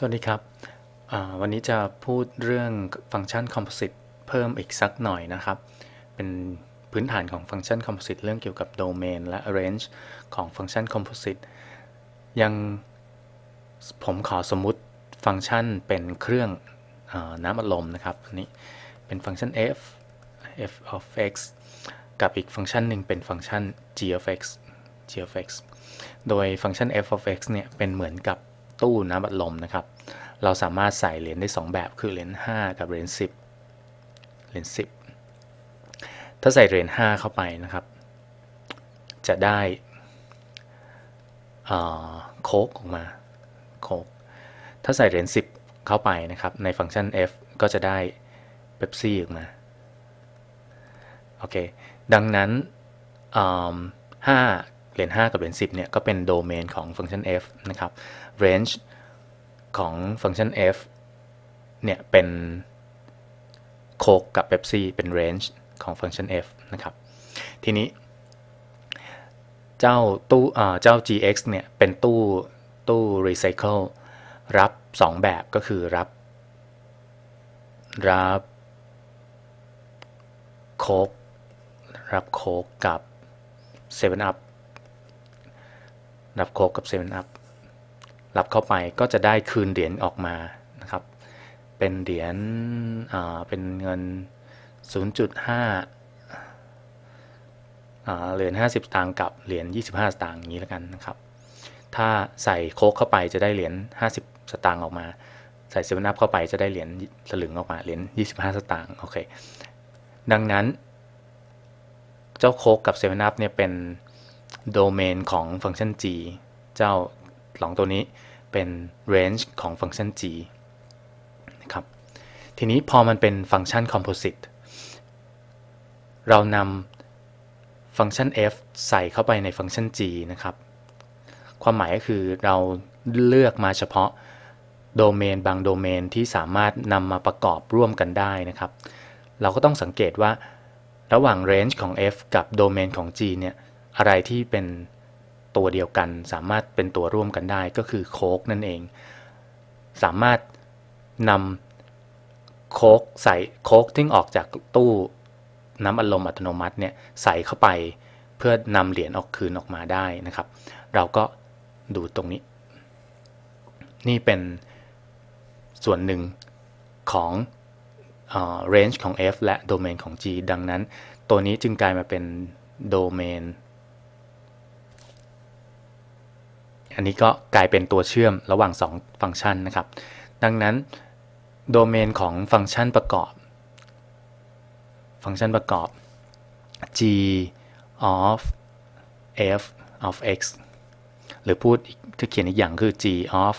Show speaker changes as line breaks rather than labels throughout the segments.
สวัสดีครับ วันนี้จะพูดเรื่องฟังก์ชัน Composite เพิ่มอีกสักหน่อยนะครับ เป็นพื้นฐานของฟังก์ชัน Composite เรื่องเกี่ยวกับ Domain และ Range ของฟังก์ชัน Composite ยังผมขอสมมุติฟังก์ชันเป็นเครื่องอน้ำอัดลมนะครับอันนี้เป็นฟังก์ชัน f f of x กับอีกฟังก์ชันหนึ่งเป็นฟังก์ชัน g of x g of x โดยฟังก์ชัน f of x เนี่ยเป็นเหมือนกับ ตู้น้ำอัดลมนะครับ เราสามารถใส่เหรียญได้ 2 แบบคือเหรียญ5กับเหรียญ10เหรียญ10 ถ้าใส่เหรียญ5เข้าไปนะครับ จะได้โค้กออกมาโค้กถ้าใส่เหรียญ10 เข้าไปนะครับ ในฟังก์ชัน f ก็จะได้เบปซี่ออกมาโอเคดังนั้น5 เหรียญ5กับเหรียญ10เนี่ยก็เป็นโดเมนของฟังก์ชัน f นะครับ range ของฟังก์ชัน f เนี่ยเป็นโคกกับเบปซี่เป็น range ของฟังก์ชัน f นะครับ ทีนี้ เจ้าตู้เจ้า gx เนี่ยเป็นตู้ตู้ recycle รับ 2 แบบก็คือรับ รับโคกรับโคกกับ7 up รับโคกกับ7 up รับเข้าไปก็จะได้คืนเหรียญออกมานะครับ เป็นเหรียญเป็นเงิน 0.5เหรียญ50 สตางค์กับเหรียญ25 สตางค์อย่างนี้แล้วกันนะครับ ถ้าใส่โคกเข้าไปจะได้เหรียญ50 สตางค์ออกมา ใส่เซเว่นอัพเข้าไปจะได้เหรียญสลึงออกมาเหรียญ25 สตางค์โอเคดังนั้น เจ้าโคกกับเซเว่นอัพเนี่ยเป็น โดเมนของฟังก์ชัน g เจ้าสองตัวนี้เป็น range ของฟังก์ชัน g นะครับ ทีนี้พอมันเป็นฟังก์ชัน composite เรานำฟังก์ชัน f ใส่เข้าไปในฟังก์ชัน g นะครับ ความหมายก็คือเราเลือกมาเฉพาะโดเมนบางโดเมนที่สามารถนำมาประกอบร่วมกันได้นะครับ เราก็ต้องสังเกตว่า ระหว่าง range ของ f กับโดเมนของ g เนี่ย อะไรที่เป็นตัวเดียวกัน สามารถเป็นตัวร่วมกันได้ก็คือโค้กนั่นเอง สามารถนำโค้กใส่โค้กที่ออกจากตู้น้ำอัดลมอัตโนมัติเนี่ยใส่เข้าไปเพื่อนำเหรียญออกคืนออกมาได้นะครับ เราก็ดูตรงนี้ นี่เป็นส่วนหนึ่งของ range ของ f และ domain ของ g ดังนั้น ตัวนี้จึงกลายมาเป็น domain อันนี้ก็กลายเป็นตัวเชื่อมระหว่าง 2 ฟังก์ชันนะครับ ดังนั้นโดเมนของฟังก์ชันประกอบ ฟังก์ชันประกอบ g of f of x หรือพูดถ้าเขียนอีกอย่างคือ g of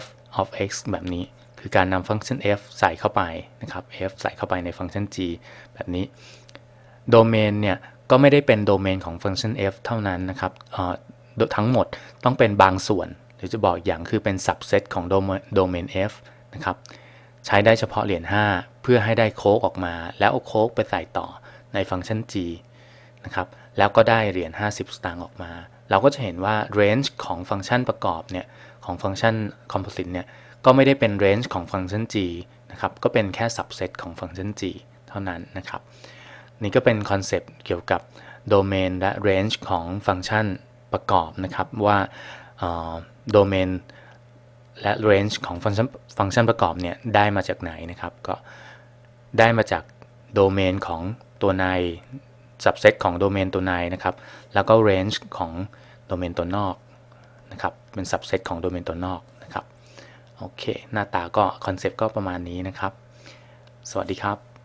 f of x แบบนี้ คือการนำฟังก์ชัน f ใส่เข้าไปนะครับ f ใส่เข้าไปในฟังก์ชัน g แบบนี้ โดเมนเนี่ย ก็ไม่ได้เป็นโดเมนของฟังก์ชัน f เท่านั้นนะครับ ทั้งหมดต้องเป็นบางส่วน หรือจะบอกอย่างคือเป็น subset ของโดเมน f นะครับใช้ได้เฉพาะเหรียญ5 เพื่อให้ได้โค้กออกมา แล้วเอาโค้กไปใส่ต่อในฟังก์ชัน g นะครับแล้วก็ได้เหรียญ50 สตางค์ออกมา เราก็จะเห็นว่า range ของฟังก์ชันประกอบเนี่ยของฟังก์ชัน composite เนี่ยก็ไม่ได้เป็น range ของฟังก์ชัน g นะครับก็เป็นแค่ subset ของฟังก์ชัน g เท่านั้นนะครับนี่ก็เป็นคอนเซปต์เกี่ยวกับโดเมนและ range ของฟังก์ชัน ประกอบนะครับว่าโดเมนและ range ของฟังก์ชันฟังก์ชันประกอบเนี่ยได้มาจากไหนนะครับ ก็ได้มาจากโดเมนของตัวใน subset ของโดเมนตัวในนะครับ แล้วก็ range ของโดเมนตัวนอกนะครับ เป็น subset ของโดเมนตัวนอกนะครับ โอเค หน้าตาก็คอนเซปต์ก็ประมาณนี้นะครับ สวัสดีครับ